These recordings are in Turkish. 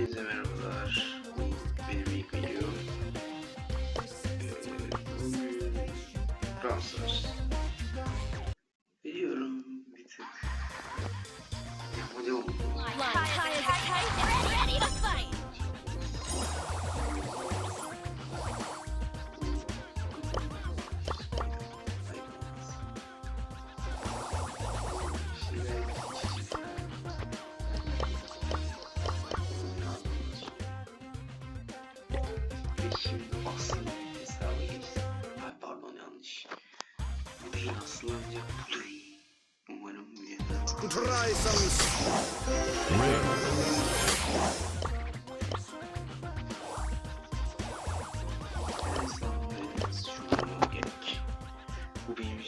Hepinize merhabalar. Ve şimdi asıl hesaba geçtim. Ay pardon yanlış. Bu değil asıl önce bu değil. Umarım yeter. Try some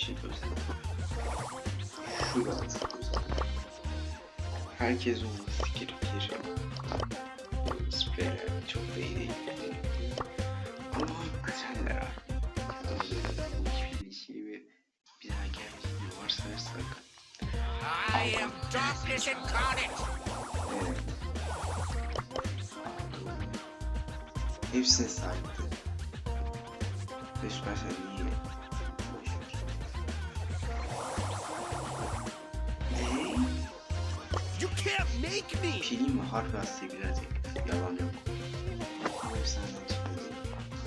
için özel. Çok özel. Herkes olması gerekir. Spreyler çok da iyi değil. Ama güzeller abi. Bu ilişkiyi ve bir daha gelmeyeceğini varsayarsak. I am darkness incarnate. Evet. Hepsine sahipti. Ve Supercell iyi. Can't make me. Bir şey diyeyim mi? Harbi hastaya gülecek. Yalan yok. Çıkmadı.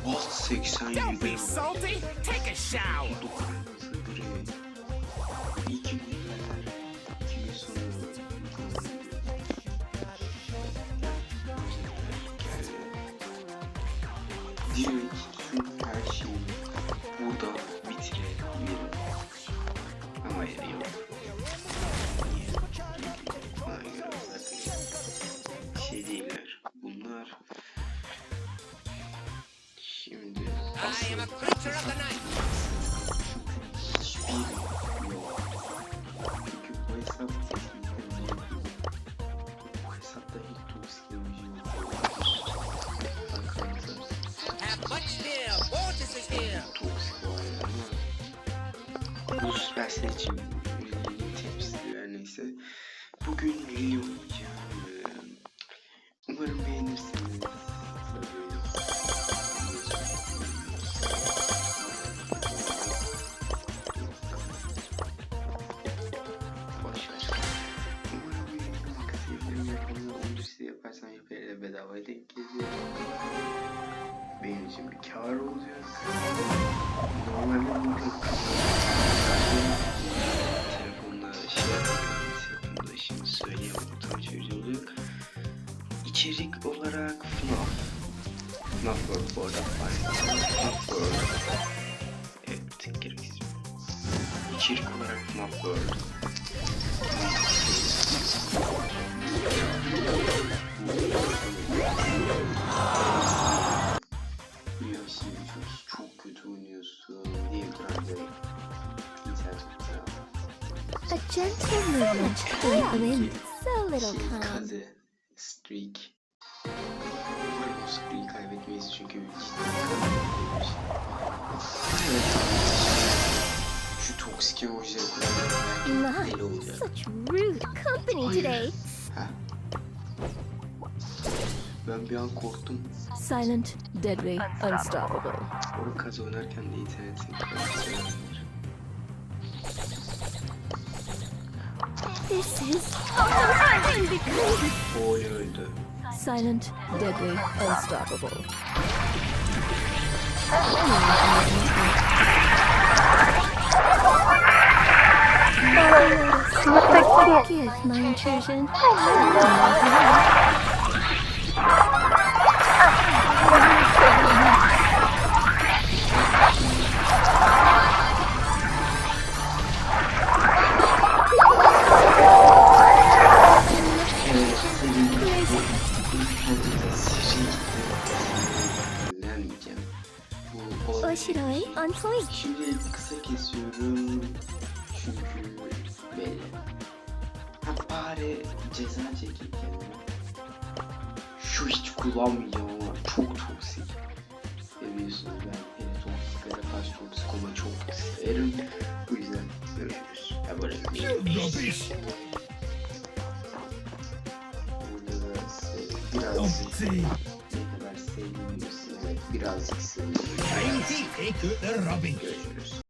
Oh 80 Don't gibi. be salty. Take a shower. Bu için Lili'yi temsil her neyse. Bugün Lili yaparsam yapıyla bedavaya denk geliyor. Benim için bir kar olacak. Normalde bunu telefonda şey. Telefonda şimdi söyleyemem. Tam çevirici olacak. İçerik olarak FNAF. FNAF World bu arada. FNAF World. Evet, gereksiz. İçerik olarak FNAF World. A gentle movement the wind. So little time. streak o streak'i kaybetmeyiz çünkü. Şu toksik emojileri My, olacak. such rude company today. Ha. Ben bir an korktum. Silent, deadly, unstoppable. Orada kaz oynarken de internetin This is. Oh. Oy öldü. Silent, deadly, unstoppable. Forgive my intrusion. Oshiroi on point. Şimdi kısa kesiyorum. Çünkü belli. Ha bari ceza çekeyim. Şu hiç ama çok toksik. Ve biliyorsunuz ben hele toksiklere karşı toksik olmayı çok severim. Bu yüzden görüşürüz. Abone olmayı Burada da size biraz sizi ne kadar sevdiğimi göstererek birazcık sevdiğimi. Görüşürüz.